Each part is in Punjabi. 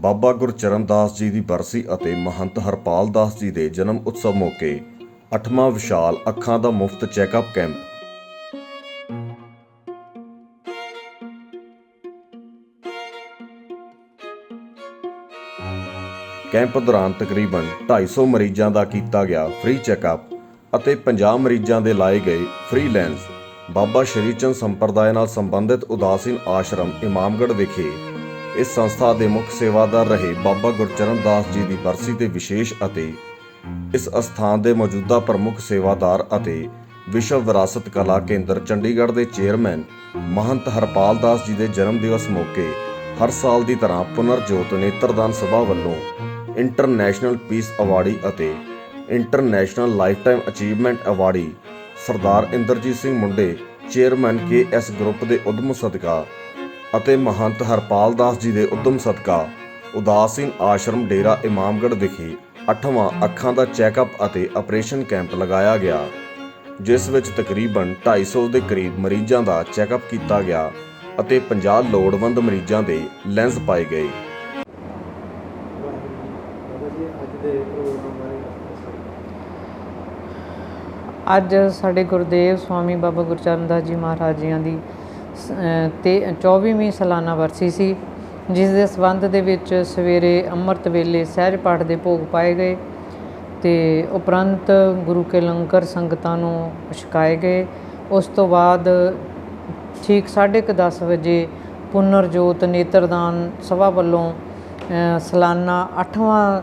ਬਾਬਾ ਗੁਰਚਰਨ ਦਾਸ ਜੀ ਦੀ ਬਰਸੀ ਅਤੇ ਮਹੰਤ ਹਰਪਾਲ ਦਾਸ ਜੀ ਦੇ ਜਨਮ ਉਤਸਵ ਮੌਕੇ 8ਵਾਂ ਵਿਸ਼ਾਲ ਅੱਖਾਂ ਦਾ ਮੁਫਤ ਚੈੱਕਅਪ ਕੈਂਪ। ਕੈਂਪ ਦੌਰਾਨ ਤਕਰੀਬਨ 250 ਮਰੀਜ਼ਾਂ ਦਾ ਕੀਤਾ ਗਿਆ ਫ੍ਰੀ ਚੈੱਕਅਪ ਅਤੇ 50 ਮਰੀਜ਼ਾਂ ਦੇ ਲਾਏ ਗਏ ਫ੍ਰੀ ਲੈਂਸ ਬਾਬਾ ਸ਼੍ਰੀ ਚੰਦ ਸੰਪਰਦਾਇ ਨਾਲ ਸੰਬੰਧਿਤ ਉਦਾਸੀਨ ਆਸ਼ਰਮ ਇਮਾਮਗੜ੍ਹ ਵਿਖੇ ਇਸ ਸੰਸਥਾ ਦੇ ਮੁੱਖ ਸੇਵਾਦਾਰ ਰਹੇ ਬਾਬਾ ਗੁਰਚਰਨ ਦਾਸ ਜੀ ਦੀ ਬਰਸੀ ਤੇ ਵਿਸ਼ੇਸ਼ ਅਤੇ ਇਸ ਅਸਥਾਨ ਦੇ ਮੌਜੂਦਾ ਪ੍ਰਮੁੱਖ ਸੇਵਾਦਾਰ ਅਤੇ ਵਿਸ਼ਵ ਵਿਰਾਸਤ ਕਲਾ ਕੇਂਦਰ ਚੰਡੀਗੜ੍ਹ ਦੇ ਚੇਅਰਮੈਨ ਮਹੰਤ ਹਰਪਾਲ ਦਾਸ ਜੀ ਦੇ ਜਨਮ ਦਿਵਸ ਮੌਕੇ ਹਰ ਸਾਲ ਦੀ ਤਰ੍ਹਾਂ ਪੁਨਰਜੋਤ ਨੇਤਰਦਾਨ ਸਭਾ ਵੱਲੋਂ ਇੰਟਰਨੈਸ਼ਨਲ ਪੀਸ ਅਵਾਰਡੀ ਅਤੇ international lifetime achievement awardee Sardar Inderjit Singh ਮੁੰਡੇ ਚੇਅਰਮੈਨ ਕੇ ਐਸ ਗਰੁੱਪ ਦੇ ਉਦਮ ਸਦਕਾ ਅਤੇ ਮਹੰਤ ਹਰਪਾਲ ਦਾਸ ਜੀ ਦੇ ਉਦਮ ਸਦਕਾ ਉਦਾਸੀਨ ਆਸ਼ਰਮ ਡੇਰਾ ਇਮਾਮਗੜ੍ਹ ਵਿਖੇ 8ਵਾਂ ਅੱਖਾਂ ਦਾ ਚੈੱਕਅਪ ਅਤੇ ਆਪਰੇਸ਼ਨ ਕੈਂਪ ਲਗਾਇਆ ਗਿਆ, ਜਿਸ ਵਿੱਚ ਤਕਰੀਬਨ 250 ਦੇ ਕਰੀਬ ਮਰੀਜ਼ਾਂ ਦਾ ਚੈੱਕਅਪ ਕੀਤਾ ਗਿਆ ਅਤੇ 50 ਲੋੜਵੰਦ ਮਰੀਜ਼ਾਂ ਦੇ ਲੈਂਸ ਪਾਏ ਗਏ। ਅੱਜ ਸਾਡੇ ਗੁਰਦੇਵ ਸਵਾਮੀ ਬਾਬਾ ਗੁਰਚਰਨ ਦਾਸ ਜੀ ਮਹਾਰਾਜ ਜੀਆਂ ਦੀ ਤੇ 24ਵੀਂ ਸਾਲਾਨਾ ਵਰਸੀ ਸੀ ਜਿਸ ਦੇ ਸਬੰਧ ਦੇ ਵਿੱਚ ਸਵੇਰੇ ਅੰਮ੍ਰਿਤ ਵੇਲੇ ਸਹਿਜ ਪਾਠ ਦੇ ਭੋਗ ਪਾਏ ਗਏ ਤੇ ਉਪਰੰਤ ਗੁਰੂ ਕੇ ਲੰਕਰ ਸੰਗਤਾਂ ਨੂੰ ਛਕਾਏ ਗਏ। ਉਸ ਤੋਂ ਬਾਅਦ ਠੀਕ 10:30 ਵਜੇ ਪੁਨਰ ਜੋਤ ਨੇਤਰਦਾਨ ਸਭਾ ਵੱਲੋਂ ਅ, ਸਾਲਾਨਾ 8ਵਾਂ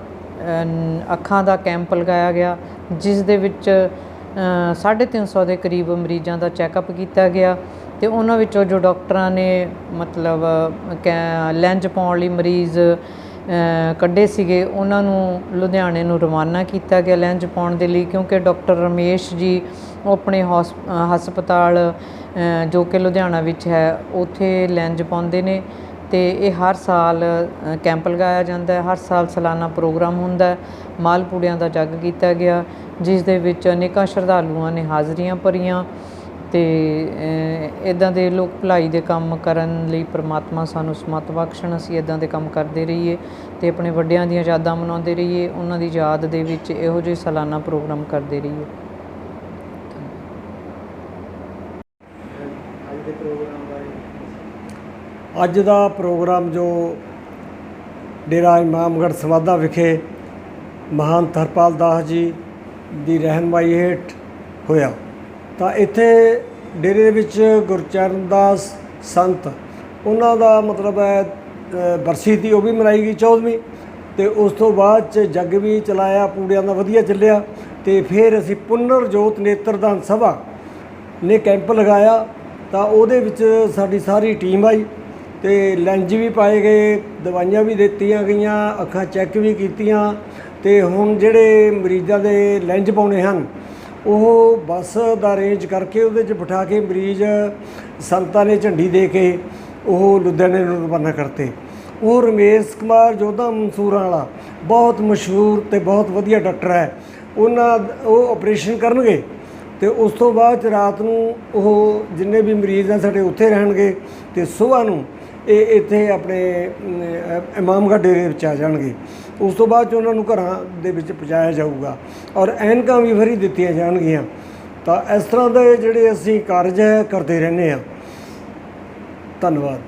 ਅੱਖਾਂ ਦਾ ਕੈਂਪ ਲਗਾਇਆ ਗਿਆ ਜਿਸ ਦੇ ਵਿੱਚ ਅ, 350 ਦੇ ਕਰੀਬ ਮਰੀਜ਼ਾਂ ਦਾ ਚੈੱਕਅਪ ਕੀਤਾ ਗਿਆ। ਤੇ ਉਹਨਾਂ ਵਿੱਚੋਂ ਜੋ ਡਾਕਟਰਾਂ ਨੇ ਮਤਲਬ ਕੈ- ਲੈਂਜ ਪਾਉਣ ਲਈ ਮਰੀਜ਼ ਕੱਢੇ ਸੀਗੇ, ਉਹਨਾਂ ਨੂੰ ਲੁਧਿਆਣੇ ਨੂੰ ਰਵਾਨਾ ਕੀਤਾ ਗਿਆ ਲੈਂਜ ਪਾਉਣ ਦੇ ਲਈ, ਕਿਉਂਕਿ ਡਾਕਟਰ ਰਮੇਸ਼ ਜੀ ਉਹ ਆਪਣੇ ਹੌਸ- ਹਸਪਤਾਲ ਜੋ ਕਿ ਲੁਧਿਆਣਾ ਵਿੱਚ ਹੈ, ਉੱਥੇ ਲੈਂਜ ਪਾਉਂਦੇ ਨੇ ਤੇ ਇਹ ਹਰ ਸਾਲ ਕੈਂਪ ਲਗਾਇਆ ਜਾਂਦਾ ਹੈ, ਹਰ ਸਾਲ ਸਾਲਾਨਾ ਪ੍ਰੋਗਰਾਮ ਹੁੰਦਾ ਹੈ, ਮਾਲਪੂੜਿਆਂ ਦਾ ਜੱਗ ਕੀਤਾ ਗਿਆ, ਜਿਸ ਦੇ ਵਿੱਚ ਅਨੇਕਾਂ ਸ਼ਰਧਾਲੂਆਂ ਨੇ ਹਾਜ਼ਰੀਆਂ ਭਰੀਆਂ ਤੇ ਇਦਾਂ ਦੇ ਲੋਕ ਭਲਾਈ ਦੇ ਕੰਮ ਕਰਨ ਲਈ ਪ੍ਰਮਾਤਮਾ ਸਾਨੂੰ ਸਮਤ ਬਖਸ਼ਣ, ਅਸੀਂ ਇਦਾਂ ਦੇ ਕੰਮ ਕਰਦੇ ਰਹੀਏ ਤੇ ਆਪਣੇ ਵੱਡਿਆਂ ਦੀਆਂ ਯਾਦਾਂ ਮਨਾਉਂਦੇ ਰਹੀਏ, ਉਹਨਾਂ ਦੀ ਯਾਦ ਦੇ ਵਿੱਚ ਇਹੋ ਜਿਹੇ ਸਾਲਾਨਾ ਪ੍ਰੋਗਰਾਮ ਕਰਦੇ ਰਹੀਏ। ਅੱਜ ਦਾ ਪ੍ਰੋਗਰਾਮ ਜੋ ਡੇਰਾ ਇਮਾਮਗੜ੍ਹ ਸਵਾਦਾ ਵਿਖੇ ਮਹਾਨ ਹਰਪਾਲ ਦਾਸ ਜੀ ਦੀ ਰਹਿਨਮਾਈ ਹੇਠ ਹੋਇਆ। ਤਾਂ ਇੱਥੇ ਡੇਰੇ ਦੇ ਵਿੱਚ ਗੁਰਚਰਨ ਦਾਸ ਸੰਤ, ਉਹਨਾਂ ਦਾ ਮਤਲਬ ਹੈ ਬਰਸੀ ਦੀ ਉਹ ਵੀ ਮਨਾਈ ਗਈ 14ਵੀਂ ਤੇ ਉਸ ਤੋਂ ਬਾਅਦ ਚ ਜੱਗ ਵੀ ਚਲਾਇਆ, ਪੂੜਿਆਂ ਦਾ ਵਧੀਆ ਚੱਲਿਆ, ਤੇ ਫਿਰ ਅਸੀਂ ਪੁਨਰ ਜੋਤ ਨੇਤਰਦਾਨ ਸਭਾ ਨੇ ਕੈਂਪ ਲਗਾਇਆ, ਤਾਂ ਉਹਦੇ ਵਿੱਚ ਸਾਡੀ ਸਾਰੀ ਟੀਮ ਆਈ, ਤੇ ਲੈਂਜ ਵੀ ਪਾਏ ਗਏ, ਦਵਾਈਆਂ ਵੀ ਦਿੱਤੀਆਂ ਗਈਆਂ, ਅੱਖਾਂ ਚੈੱਕ ਵੀ ਕੀਤੀਆਂ, ਤੇ ਹੁਣ ਜਿਹੜੇ ਮਰੀਜ਼ਾਂ ਦੇ ਲੈਂਜ ਪਾਉਣੇ ਹਨ ਉਹ ਬੱਸ ਦਾ ਅਰੇਂਜ ਕਰਕੇ ਉਹਦੇ 'ਚ ਬਿਠਾ ਕੇ ਮਰੀਜ਼ ਸੰਤਾਂ ਨੇ ਝੰਡੀ ਦੇ ਕੇ ਉਹ ਲੁਧਿਆਣੇ ਨੂੰ ਰਵਾਨਾ ਕਰਤੇ। ਉਹ ਰਮੇਸ਼ ਕੁਮਾਰ ਜੋਧਾ ਮਨਸੂਰਾਂ ਵਾਲਾ ਬਹੁਤ ਮਸ਼ਹੂਰ ਤੇ ਬਹੁਤ ਵਧੀਆ ਡਾਕਟਰ ਹੈ। ਉਹਨਾਂ ਉਹ ਆਪਰੇਸ਼ਨ ਕਰਨਗੇ ਤੇ ਉਸ ਤੋਂ ਬਾਅਦ 'ਚ ਰਾਤ ਨੂੰ ਉਹ ਜਿੰਨੇ ਵੀ ਮਰੀਜ਼ ਆ ਸਾਡੇ ਉੱਥੇ ਰਹਿਣਗੇ ਤੇ ਸਵੇਰ ਨੂੰ ਇਹ ਇੱਥੇ ਆਪਣੇ ਅਮ, ਡੇਰੇ ਵਿੱਚ ਆ ਜਾਣਗੇ। ਉਸ ਤੋਂ ਬਾਅਦ 'ਚ ਉਹਨਾਂ ਨੂੰ ਘਰਾਂ ਦੇ ਵਿੱਚ ਪਹੁੰਚਾਇਆ ਜਾਊਗਾ ਔਰ ਐਨਕਾਂ ਵੀ ਫਰੀ ਦਿੱਤੀਆਂ ਜਾਣਗੀਆਂ। ਤਾਂ ਇਸ ਤਰ੍ਹਾਂ ਦੇ ਜਿਹੜੇ ਅਸੀਂ ਕਾਰਜ ਹੈ ਕਰਦੇ ਰਹਿੰਦੇ ਆ ਧੰਨਵਾਦ।